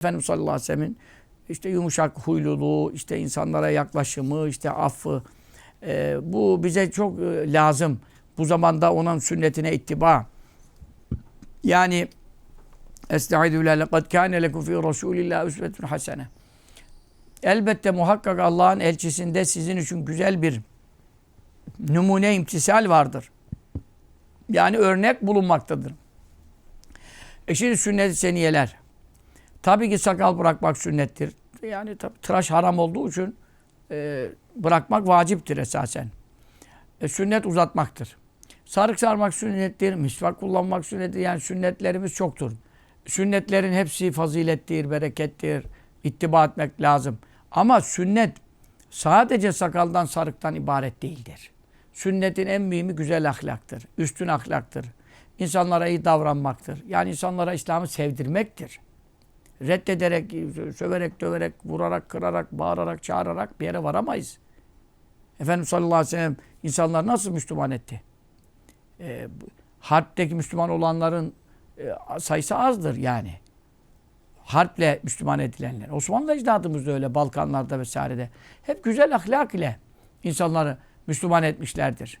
Efendimiz sallallahu aleyhi ve sellem'in işte yumuşak huyluluğu, işte insanlara yaklaşımı, işte affı. e, bu bize çok e, lazım. Bu zamanda onun sünnetine ittiba. Yani Estaizu billah lekad kâne lekum fî Rasûlillâh üsvetun hasene. Elbette muhakkak Allah'ın elçisinde sizin için güzel bir numune imtisal vardır. Yani örnek bulunmaktadır. E şimdi sünnet seniyeler. Tabii ki sakal bırakmak sünnettir. Yani tabii tıraş haram olduğu için e, bırakmak vaciptir esasen. E, sünnet uzatmaktır. Sarık sarmak sünnettir, misvak kullanmak sünnettir. Yani sünnetlerimiz çoktur. Sünnetlerin hepsi fazilettir, berekettir. İttiba etmek lazım. Ama sünnet sadece sakaldan, sarıktan ibaret değildir. Sünnetin en mühimi güzel ahlaktır, üstün ahlaktır. İnsanlara iyi davranmaktır. Yani insanlara İslam'ı sevdirmektir reddederek, söverek, döverek, vurarak, kırarak, bağırarak, çağırarak bir yere varamayız. Efendimiz sallallahu aleyhi ve sellem insanlar nasıl Müslüman etti? E, harpteki Müslüman olanların e, sayısı azdır yani. Harple Müslüman edilenler. Osmanlı ecdadımız da öyle Balkanlarda vesairede. Hep güzel ahlak ile insanları Müslüman etmişlerdir.